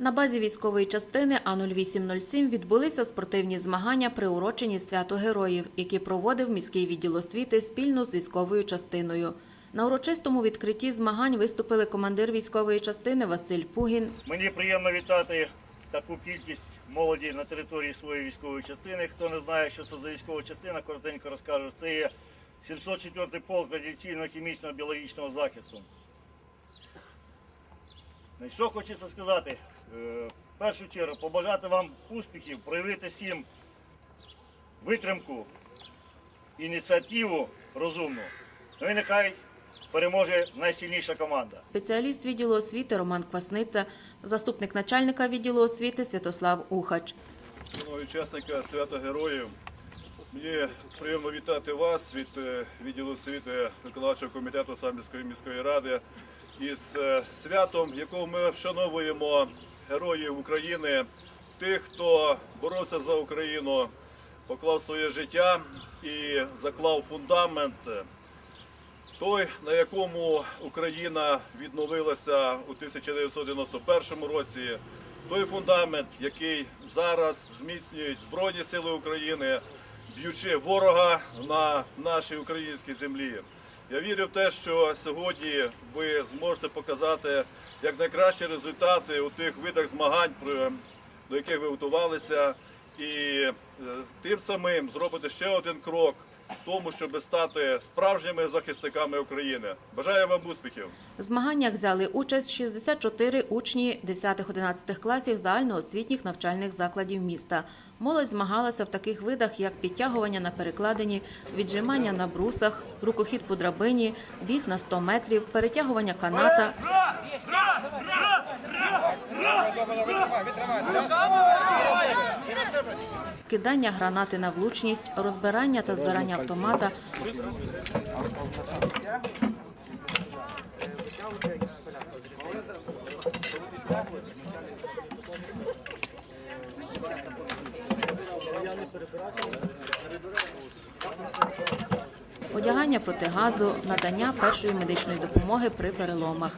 На базі військової частини А0807 відбулися спортивні змагання, приурочені свято героїв, які проводив міський відділ освіти спільно з військовою частиною. На урочистому відкритті змагань виступили командир військової частини Василь Пугін, Мені приємно вітати таку кількість молоді на території своєї військової частини. Хто не знає, що це за військова частина, коротенько розкажу. Це є 704 полк радіаційного хімічного біологічного захисту. Що хочеться сказати? Е, В першу чергу побажати вам успіхів, проявити всім витримку, ініціативу розумну. Ну і нехай переможе найсильніша команда. спеціаліст відділу освіти Роман Квасниця, заступник начальника відділу освіти Святослав Ухач. Шановні учасника свята героїв. Мені приємно вітати вас від е, відділу освіти виконавчого комітету Самбірської міської ради із е, святом, в якому ми вшановуємо героїв України, тих, хто боровся за Україну, поклав своє життя і заклав фундамент той, на якому Україна відновилася у 1991 році, той фундамент, який зараз зміцнюють Збройні Сили України, б'ючи ворога на нашій українській землі. Я вірю в те, що сьогодні ви зможете показати як найкращі результати у тих видах змагань, до яких ви готувалися, і е, тим самим зробити ще один крок тому, щоб стати справжніми захисниками України. Бажаю вам успіхів! В змаганнях взяли участь 64 учні 10-11 класів загальноосвітніх навчальних закладів міста. Молодь змагалася в таких видах, як підтягування на перекладині, віджимання на брусах, рукохід по драбині, біг на 100 метрів, перетягування каната, кидання гранати на влучність, розбирання та збирання автомата, одягання протигазу, надання першої медичної допомоги при переломах.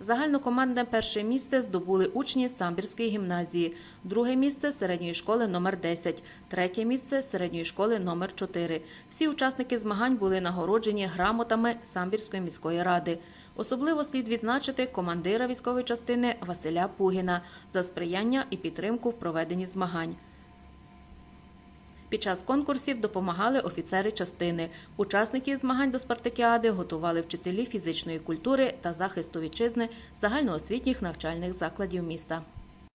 Загальнокомандне перше місце здобули учні Самбірської гімназії, друге місце середньої школи номер 10, третє місце середньої школи номер 4. Всі учасники змагань були нагороджені грамотами Самбірської міської ради. Особливо слід відзначити командира військової частини Василя Пугіна за сприяння і підтримку в проведенні змагань. Під час конкурсів допомагали офіцери частини. Учасників змагань до спартакіади готували вчителі фізичної культури та захисту вітчизни загальноосвітніх навчальних закладів міста.